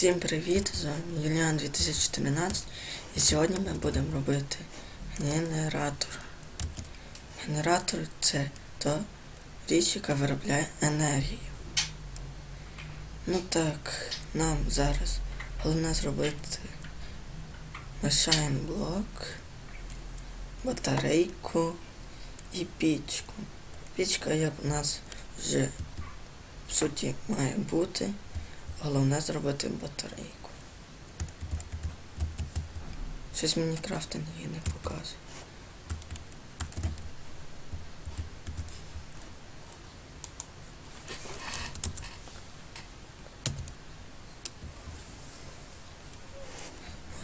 Всім привіт! З вами Юліан 2013 і сьогодні ми будемо робити генератор. Генератор це та річ, яка виробляє енергію. Ну так, нам зараз головне зробити лишаємо блок, батарейку і пічку. Пічка, як у нас вже в суті має бути. Головне зробити батарейку. Щось мені крафтинг її не показує.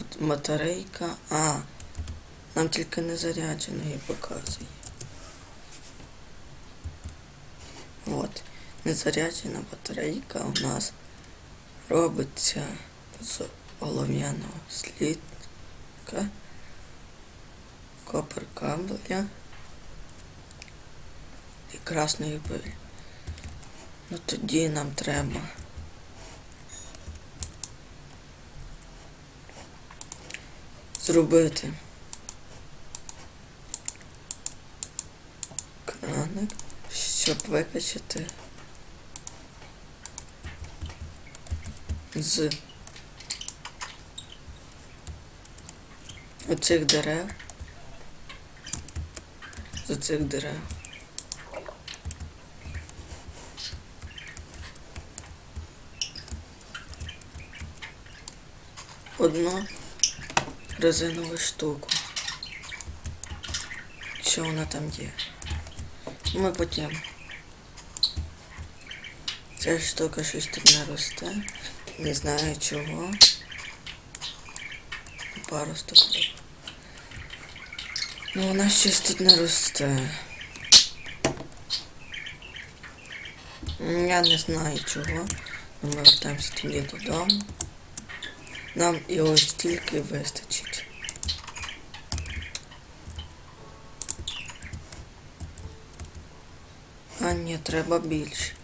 От батарейка. А, нам тільки не заряджено її показує. От, незаряджена батарейка у нас робиться з олов'яного слідка, копер кабеля і красної пилі. Ну тоді нам треба зробити краник, щоб викачати з оцих дерев. З оцих дерев. Одну резинову штуку. Що вона там є? Ми потім. Ця штука щось тут не росте. Не знаю чого. Пару стопів. Ну вона щось тут не росте. Я не знаю чого. Ми вертаємося тоді додому. Нам і ось тільки вистачить. А ні, треба більше.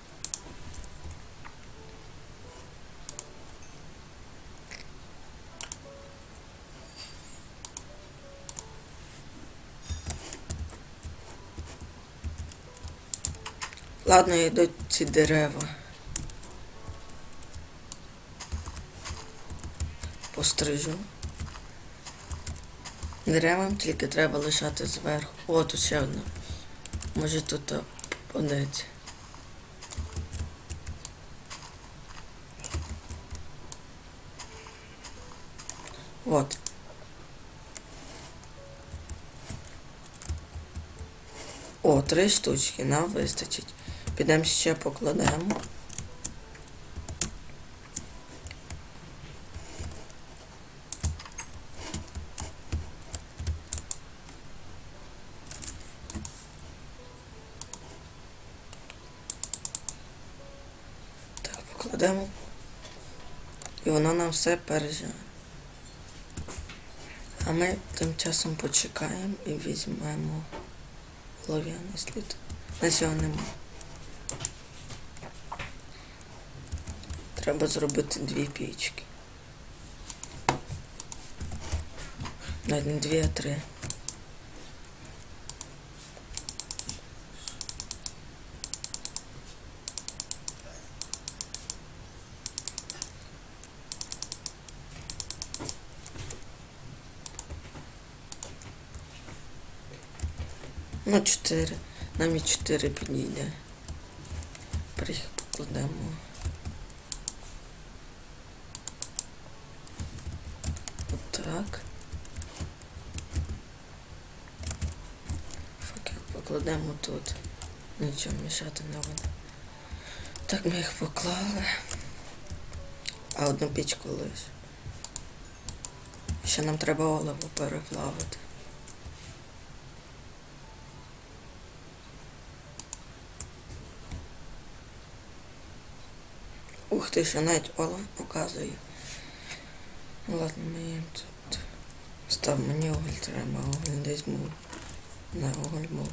Ладно, йдуть ці дерева. Пострижу. Деревам тільки треба лишати зверху. О, тут ще одна. Може тут попадеться. От. О, три штучки нам вистачить. Підемо ще покладемо. Так, покладемо. І воно нам все переживе. А ми тим часом почекаємо і візьмемо лов'яний слід. На цього нема. Треба зробити дві пічки. Навіть не дві, а три. Ну, чотири. Нам і чотири підійде. Покладемо. Отак. Факел покладемо тут. Нічого мішати не буде. Так ми їх поклали. А одну пічку лиш. Ще нам треба оливу переплавити. Ух ти, що навіть олов показує. Ладно, ми їм тут. Став мені уголь треба, уголь десь був. На уголь був.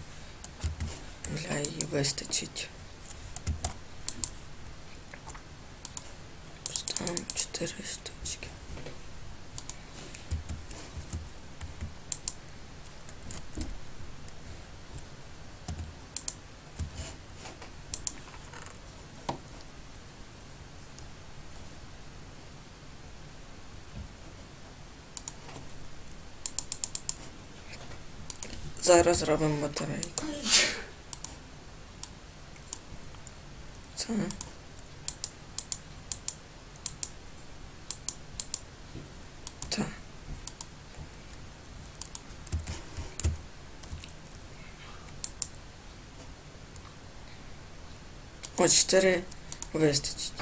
Для її вистачить. Ставимо 4. чотири штучки. Зараз зробимо батарейку. Це. Так. О, чотири вистачить.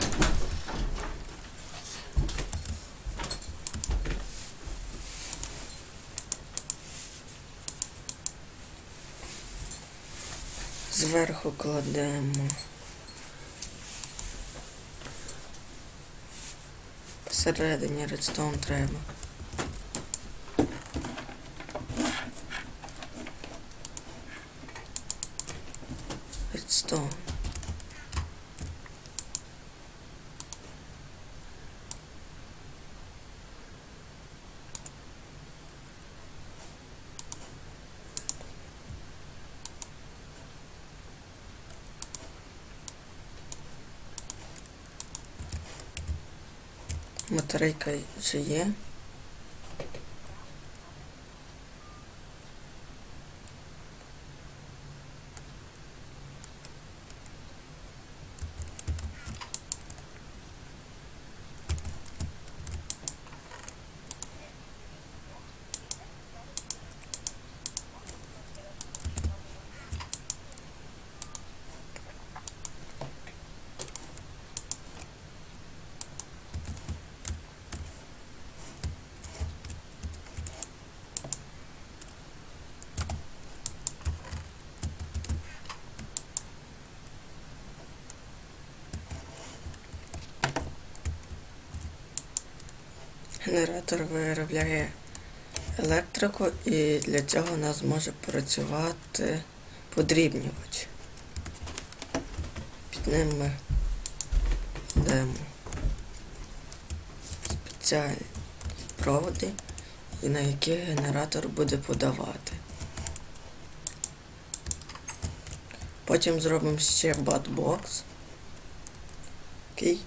Зверху кладемо. Посередині редстоун треба. Редстоун. Батарейка вже є. Генератор виробляє електрику і для цього у нас може працювати подрібнювач. Під ним ми йдемо спеціальні проводи, на які генератор буде подавати. Потім зробимо ще батбокс, який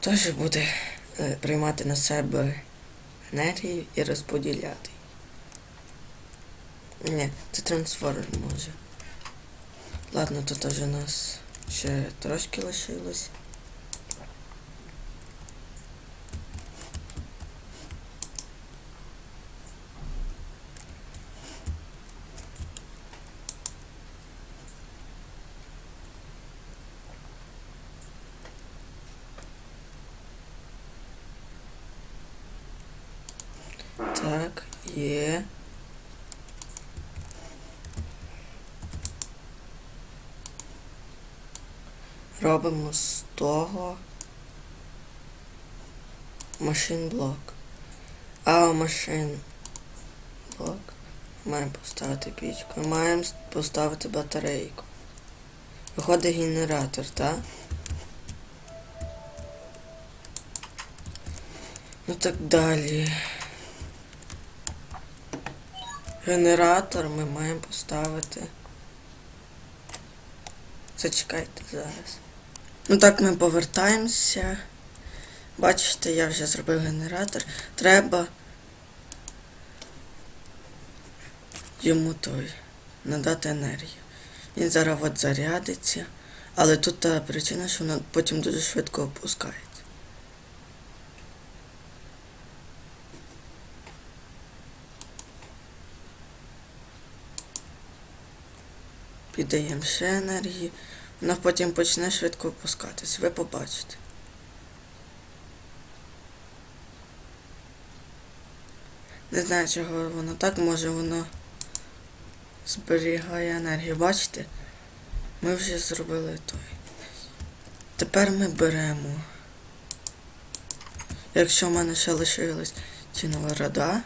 теж буде приймати на себе енергію і розподіляти. Ні, це трансформер може. Ладно, тут вже у нас ще трошки лишилось. Так, є. Робимо з того машин блок. А машин блок. Маємо поставити пічку. Маємо поставити батарейку. Виходить генератор, так? Ну так далі. Генератор ми маємо поставити. Зачекайте зараз. Ну так ми повертаємося. Бачите, я вже зробив генератор. Треба йому той надати енергію. Він зараз от зарядиться. Але тут та причина, що воно потім дуже швидко опускається. Піддаємо ще енергії, воно потім почне швидко опускатись. Ви побачите. Не знаю, чого воно так, може воно зберігає енергію. Бачите? Ми вже зробили той. Тепер ми беремо. Якщо в мене ще лишилась цінова рада,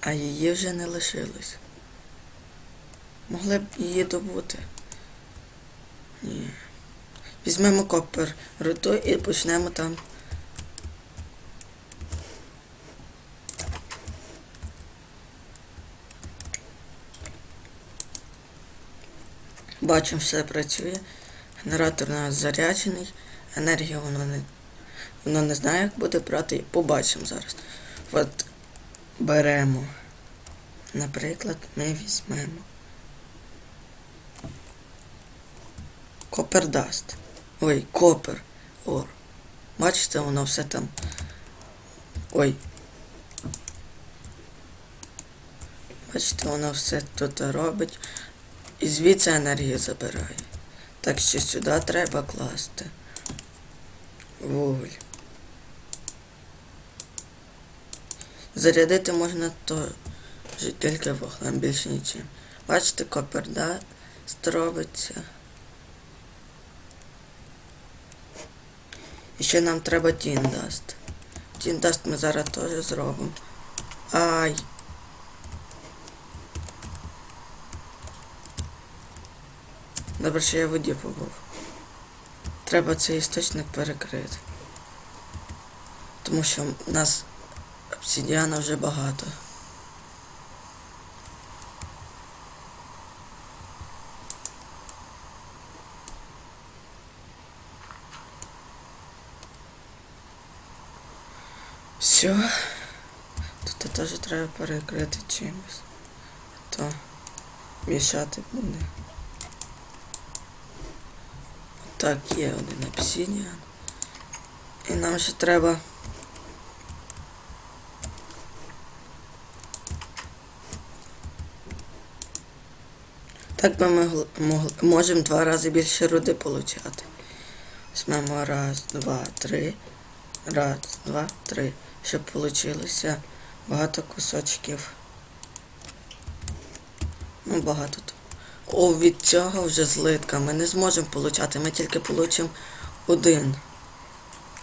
а її вже не лишилось. Могли б її добути. Ні. Візьмемо копер руту і почнемо там. Бачимо, все працює. Генератор у нас заряджений. Енергію воно не, воно не знає, як буде брати. Побачимо зараз. От беремо. Наприклад, ми візьмемо. Копер даст. Ой, копер. Ор. Бачите, воно все там. Ой. Бачите, воно все тут робить. І звідси енергію забирає. Так що сюди треба класти. Вуголь. Зарядити можна то тільки вуглем, більше нічим. Бачите, копер, да? Ще нам треба тіндаст. Тіндаст ми зараз теж зробимо. Ай. Добре, що я в воді побув. Треба цей істочник перекрити. Тому що в нас обсидіана вже багато. Все. Тут теж треба перекрити чимось. То мішати буде. Так, є один обсидіан. І нам ще треба. Так би ми могли, можемо два рази більше руди получати. Візьмемо раз, два, три. Раз, два, три. Щоб получилося багато кусочків. Ну, багато тут. О, від цього вже злитка. Ми не зможемо получати, ми тільки получимо один.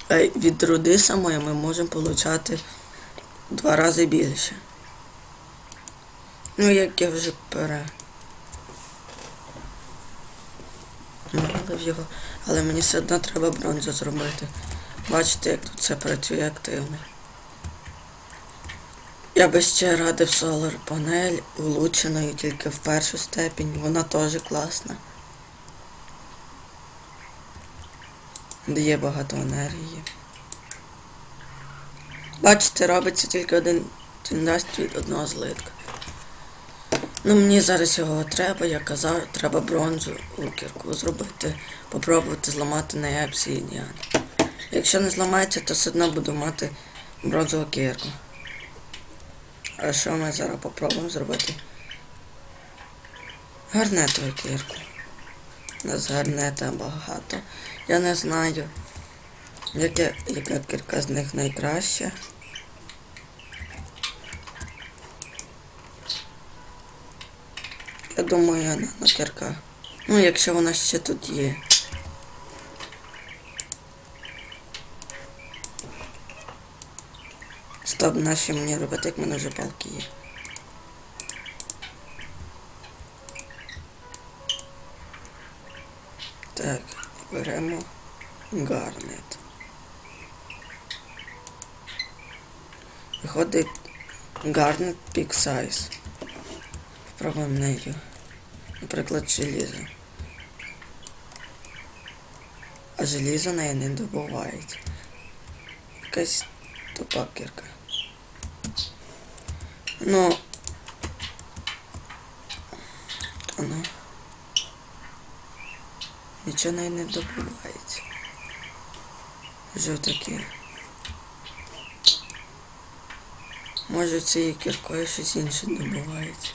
А від руди самої ми можемо получати два рази більше. Ну, як я вже пере. Його. Але мені все одно треба бронзу зробити. Бачите, як тут це працює активно. Я би ще радив Solar панель улучшеною тільки в першу степінь. Вона теж класна. Дає багато енергії. Бачите, робиться тільки один тіндасть від одного злитка. Ну мені зараз його треба, я казав, треба бронзу у кірку зробити, попробувати зламати на обсидіан. Якщо не зламається, то все одно буду мати бронзову кірку. А що ми зараз попробуємо зробити? Гарнетову кірку. У нас гарнета багато. Я не знаю, яке, яка кірка з них найкраща. Я думаю, нанокірка. Ну, якщо вона ще тут є. Стоп, наші мені робити, як мене вже палки є. Так, беремо гарнет. Виходить гарнет Big Size. Спробуємо нею. Наприклад, желізо. А желізо неї не добувається. Якась тупа кірка. Ну. Та ну. Нічого неї не добувається. Вже таке. Може цією кіркою щось інше добувається.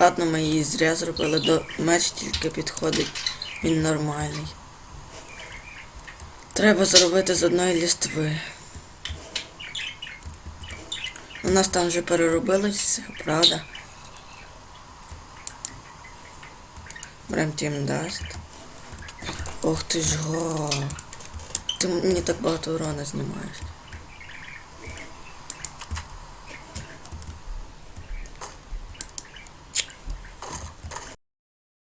Ладно, ми її зря зробили, до меч тільки підходить, він нормальний. Треба зробити з одної лістви. У нас там вже переробилось правда? Берем тім даст. Ох ти ж го. Ти мені так багато урона знімаєш.